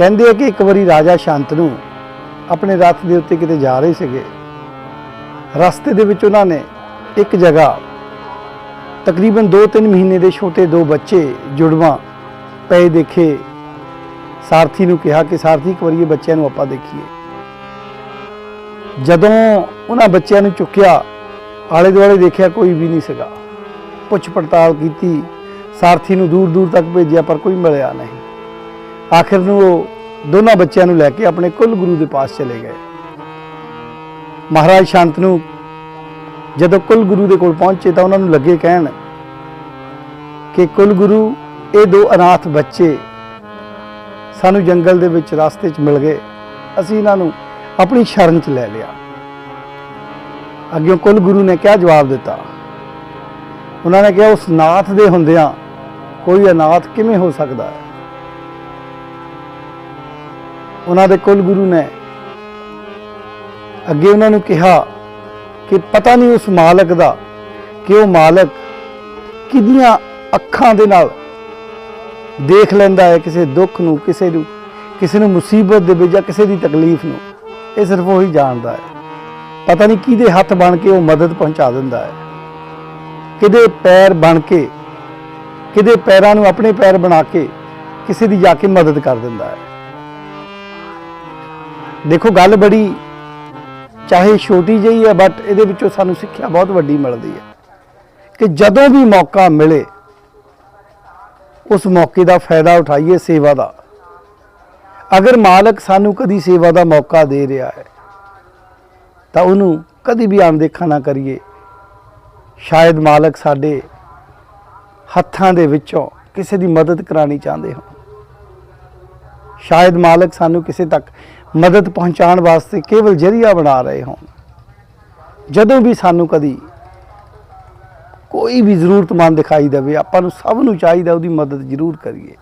ਕਹਿੰਦੇ ਆ ਕਿ ਇੱਕ ਵਾਰੀ ਰਾਜਾ ਸ਼ਾਂਤਨੂ ਆਪਣੇ ਰੱਥ ਦੇ ਉੱਤੇ ਕਿਤੇ ਜਾ ਰਹੇ ਸੀਗੇ। ਰਸਤੇ ਦੇ ਵਿੱਚ ਉਹਨਾਂ ਨੇ ਇੱਕ ਜਗ੍ਹਾ ਤਕਰੀਬਨ 2-3 ਮਹੀਨੇ ਦੇ ਛੋਟੇ ਦੋ ਬੱਚੇ ਜੁੜਵਾ ਪਏ ਦੇਖੇ। ਸਾਰਥੀ ਨੂੰ ਕਿਹਾ ਕਿ ਸਾਰਥੀ, ਇੱਕ ਵਾਰੀ ਇਹ ਬੱਚਿਆਂ ਨੂੰ ਆਪਾਂ ਦੇਖੀਏ। ਜਦੋਂ ਉਹਨਾਂ ਬੱਚਿਆਂ ਨੂੰ ਚੁੱਕਿਆ ਆਲੇ ਦੁਆਲੇ ਦੇਖਿਆ ਕੋਈ ਵੀ ਨਹੀਂ ਸੀਗਾ। ਪੁੱਛ ਪੜਤਾਲ ਕੀਤੀ, ਸਾਰਥੀ ਨੂੰ ਦੂਰ ਦੂਰ ਤੱਕ ਭੇਜਿਆ, ਪਰ ਕੋਈ ਮਿਲਿਆ ਨਹੀਂ। ਆਖਿਰ ਨੂੰ ਉਹ ਦੋਨਾਂ ਬੱਚਿਆਂ ਨੂੰ ਲੈ ਕੇ ਆਪਣੇ ਕੁੱਲ ਗੁਰੂ ਦੇ ਪਾਸ ਚਲੇ ਗਏ। ਮਹਾਰਾਜ ਸ਼ਾਂਤਨੂ ਜਦੋਂ ਕੁੱਲ ਗੁਰੂ ਦੇ ਕੋਲ ਪਹੁੰਚੇ ਤਾਂ ਉਹਨਾਂ ਨੂੰ ਲੱਗੇ ਕਹਿਣ ਕਿ ਕੁੱਲ ਗੁਰੂ, ਇਹ ਦੋ ਅਨਾਥ ਬੱਚੇ ਸਾਨੂੰ ਜੰਗਲ ਦੇ ਵਿੱਚ ਰਸਤੇ 'ਚ ਮਿਲ ਗਏ। ਅਸੀਂ ਇਹਨਾਂ ਨੂੰ ਆਪਣੀ ਸ਼ਰਨ 'ਚ ਲੈ ਲਿਆ। ਅੱਗੇ ਕੁੱਲ ਗੁਰੂ ਨੇ ਕਿਹਾ ਜਵਾਬ ਦਿੱਤਾ? ਉਹਨਾਂ ਨੇ ਕਿਹਾ, ਉਸ ਨਾਥ ਦੇ ਹੁੰਦਿਆਂ ਕੋਈ ਅਨਾਥ ਕਿਵੇਂ ਹੋ ਸਕਦਾ ਹੈ? ਉਹਨਾਂ ਦੇ ਕੁੱਲ ਗੁਰੂ ਨੇ। ਅੱਗੇ ਉਹਨਾਂ ਨੂੰ ਕਿਹਾ ਕਿ ਪਤਾ ਨਹੀਂ ਉਸ ਮਾਲਕ ਦਾ ਕਿ ਉਹ ਮਾਲਕ ਕਿੰਨੀਆਂ ਅੱਖਾਂ ਦੇ ਨਾਲ ਦੇਖ ਲੈਂਦਾ ਹੈ ਕਿਸੇ ਦੁੱਖ ਨੂੰ, ਕਿਸੇ ਨੂੰ ਕਿਸੇ ਨੂੰ ਮੁਸੀਬਤ ਦੇ ਵਿੱਚ ਜਾਂ ਕਿਸੇ ਦੀ ਤਕਲੀਫ ਨੂੰ। ਇਹ ਸਿਰਫ ਉਹੀ ਜਾਣਦਾ ਹੈ। ਪਤਾ ਨਹੀਂ ਕਿਹਦੇ ਹੱਥ ਬਣ ਕੇ ਉਹ ਮਦਦ ਪਹੁੰਚਾ ਦਿੰਦਾ ਹੈ। ਕਿਹਦੇ ਪੈਰ ਬਣ ਕੇ, ਕਿਹਦੇ ਪੈਰਾਂ ਨੂੰ ਆਪਣੇ ਪੈਰ ਬਣਾ ਕੇ ਕਿਸੇ ਦੀ ਜਾ ਕੇ ਮਦਦ ਕਰ ਦਿੰਦਾ ਹੈ। ਦੇਖੋ, ਗੱਲ ਬੜੀ ਚਾਹੇ ਛੋਟੀ ਜਿਹੀ ਹੈ ਬਟ ਇਹਦੇ ਵਿੱਚੋਂ ਸਾਨੂੰ ਸਿੱਖਿਆ ਬਹੁਤ ਵੱਡੀ ਮਿਲਦੀ ਹੈ ਕਿ ਜਦੋਂ ਵੀ ਮੌਕਾ ਮਿਲੇ, ਉਸ ਮੌਕੇ ਦਾ ਫਾਇਦਾ ਉਠਾਈਏ, ਸੇਵਾ ਦਾ। ਅਗਰ ਮਾਲਕ ਸਾਨੂੰ ਕਦੀ ਸੇਵਾ ਦਾ ਮੌਕਾ ਦੇ ਰਿਹਾ ਹੈ, ਤਾਂ ਉਹਨੂੰ ਕਦੀ ਵੀ ਅਣਦੇਖਾ ਨਾ ਕਰੀਏ। ਸ਼ਾਇਦ ਮਾਲਕ ਸਾਡੇ ਹੱਥਾਂ ਦੇ ਵਿੱਚੋਂ ਕਿਸੇ ਦੀ ਮਦਦ ਕਰਾਣੀ ਚਾਹੁੰਦੇ ਹੋ ਸ਼ਾਇਦ ਮਾਲਕ ਸਾਨੂੰ ਕਿਸੇ ਤੱਕ ਮਦਦ ਪਹੁੰਚਾਉਣ ਵਾਸਤੇ ਕੇਵਲ ਜਰੀਆ ਬਣਾ ਰਹੇ ਹੋਣ। ਜਦੋਂ ਵੀ ਸਾਨੂੰ ਕਦੀ ਕੋਈ ਵੀ ਜ਼ਰੂਰਤਮੰਦ ਦਿਖਾਈ ਦੇਵੇ, ਆਪਾਂ ਨੂੰ ਸਭ ਨੂੰ ਚਾਹੀਦਾ ਉਹਦੀ ਮਦਦ ਜ਼ਰੂਰ ਕਰੀਏ।